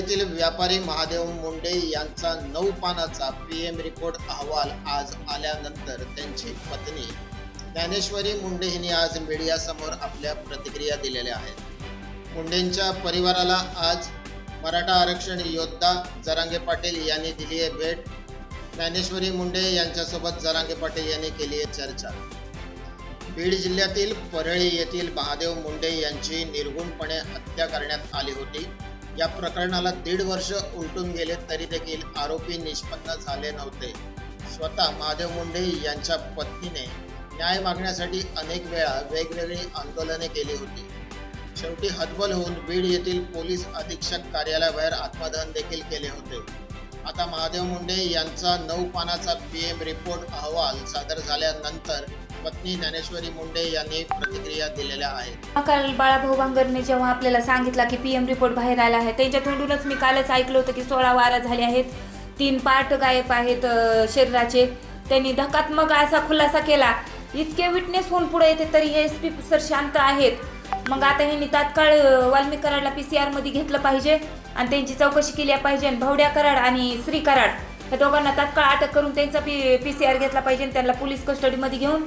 मुंबईतील व्यापारी महादेव मुंडे यांचा नऊ पानाचा पी एम रिपोर्ट अहवाल आज आल्यानंतर त्यांची पत्नी ज्ञानेश्वरी मुंडे यांनी आज मीडियासमोर आपल्या प्रतिक्रिया दिलेल्या आहेत. मुंडेंच्या परिवाराला आज मराठा आरक्षण योद्धा जरांगे पाटील यांनी दिली आहे भेट. ज्ञानेश्वरी मुंडे यांच्यासोबत जरांगे पाटील यांनी केली आहे चर्चा. बीड जिल्ह्यातील परळी येथील महादेव मुंडे यांची निर्गुणपणे हत्या करण्यात आली होती. या प्रकरणाला दीड वर्ष उलटून गेले तरी देखील आरोपी निष्पन्न झाले नव्हते. स्वतः महादेव मुंडे यांच्या पत्नीने न्याय मागण्यासाठी अनेक वेळा वेगवेगळी आंदोलने केली होती. शेवटी हतबल होऊन बीड येथील पोलीस अधीक्षक कार्यालयाबाहेर आत्मदहन देखील केले होते. आता महादेव मुंडे यांचा नऊ पानाचा पी एम रिपोर्ट अहवाल सादर झाल्यानंतर पत्नी ज्ञानेश्वरी मुंडे यांनी प्रतिक्रिया दिलेल्या आहेत. काल बाळाभाऊ भांगरने जेव्हा आपल्याला सांगितला की पी एम रिपोर्ट बाहेर आला आहे त्यांच्या तोंडूनच मी कालच ऐकलं होतं की सोळा वारा झाले आहेत तीन पार्ट गायब आहेत अं, शरीराचे. त्यांनी धक्कात्मक असा खुलासा केला. इतके विटनेस होऊन पुढे येते तरी एस पी सर शांत आहेत. मग आता ह्यांनी तात्काळ अं, वाल्मिक कराडला पी सी आरमध्ये घेतलं पाहिजे आणि त्यांची चौकशी केली पाहिजे आणि भावड्या कराड आणि श्री कराड या दोघांना तात्काळ अटक करून त्यांचा पी पी सी आर घेतला पाहिजे आणि त्यांना पोलीस कस्टडीमध्ये घेऊन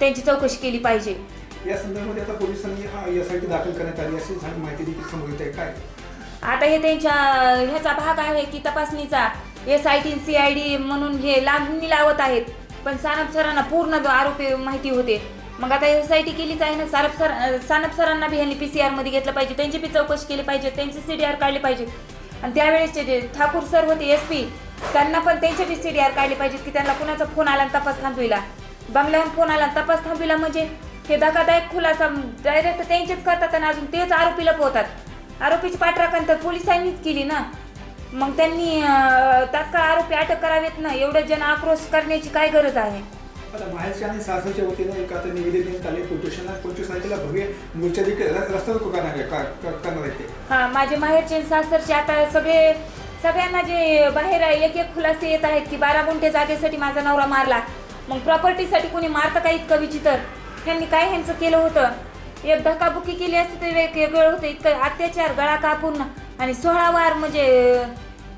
त्यांची चौकशी केली पाहिजे. या संदर्भामध्ये आता पोलिसांनी टी दाखल करण्यात आली अशी झाली माहिती देखील समोर येत आहे. काय? आता हे त्यांच्या ह्याचा भाग आहे की तपासणीचा. S I T C I D म्हणून हे लांबणी लावत आहेत. पण सानप सरांना पूर्ण जो आरोपी माहिती होते. मग आता एस आय टी केलीच आहे ना सारप सर सानप सरांना बी ह्यांनी पी सी आरमध्ये घेतलं पाहिजे. त्यांची बी चौकशी केली पाहिजे त्यांची सी डी आर काढली पाहिजे. आणि त्यावेळेसचे जे ठाकूर सर होते एस पी त्यांना पण त्यांचे बी सी डी आर काढले पाहिजेत की त्यांना कुणाचा फोन आला तपास थांबविला. बंगल्याहून फोन आला तपास थांबविला म्हणजे? हे धक्कादायक खुलासा डायरेक्ट त्यांचेच करतात आणि अजून तेच आरोपी लपवतात आरोपीची पाठराखण तर पोलिसांनीच केली ना? मग त्यांनी तात्काळ आरोपी अटक करावेत ना? एवढं जन आक्रोश करण्याची काय गरज आहे? आता माहेरच्या आणि सासरच्या वतीनं एक आता निवेदन देण्यात आले पंचवीस तारखेला भव्य मोर्चा देखील रस्ता करणार आहे हा माझे माहेरचे आणि सासरचे आता सगळे सगळ्यांना जे बाहेर एक एक खुलासे येत आहेत की बारा गुंठे जागेसाठी माझा नवरा मारला. मग प्रॉपर्टीसाठी कोणी मारतं का इतकं विचित्र? त्यांनी काय ह्यांचं केलं होतं? एक धक्काबुक्की केली असती तर एक वेगळं होतं. इतकं अत्याचार गळा कापून आणि सोळा वार म्हणजे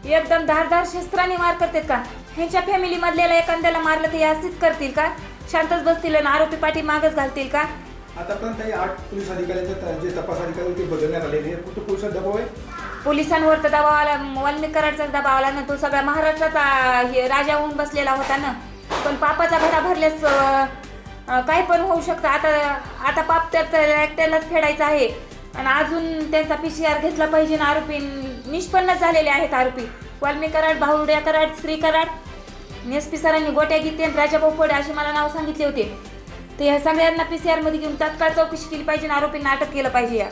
एकदम धारधार शस्त्राने मार करतात का? ह्यांच्या फॅमिली मधल्याला एखाद्याला मारलं तर असेच करतील का? शांतच बसतील आणि आरोपी पाठी मागच घालतील का? काही आठ पोलीस त- जे तपास अधिकारी बदलण्यात आलेले फक्त पोलिसात दबाव आहे? पोलिसांवर तर दबाव आला. वाल्मिक कराडचा दबाव आला ना. तो सगळ्या महाराष्ट्राचा राजा होऊन बसलेला होता ना. पण पापाचा घडा भरल्यास काय काही पण होऊ शकतं. आता आता पाप तर एकट्यालाच फेडायचा आहे. आणि अजून त्यांचा पी सी आर घेतला पाहिजे ना आरोपी. निष्पन्न झालेले आहेत आरोपी. वाल्मी कराड भाऊड्या कराड श्री कराड एस पी सरांनी गोट्या गीते राजा राजाभाऊ असे मला नाव सांगितले होते. तर या सगळ्यांना पी सी आरमध्ये घेऊन तात्काळ चौकशी केली पाहिजे आणि आरोपींना अटक केलं पाहिजे या.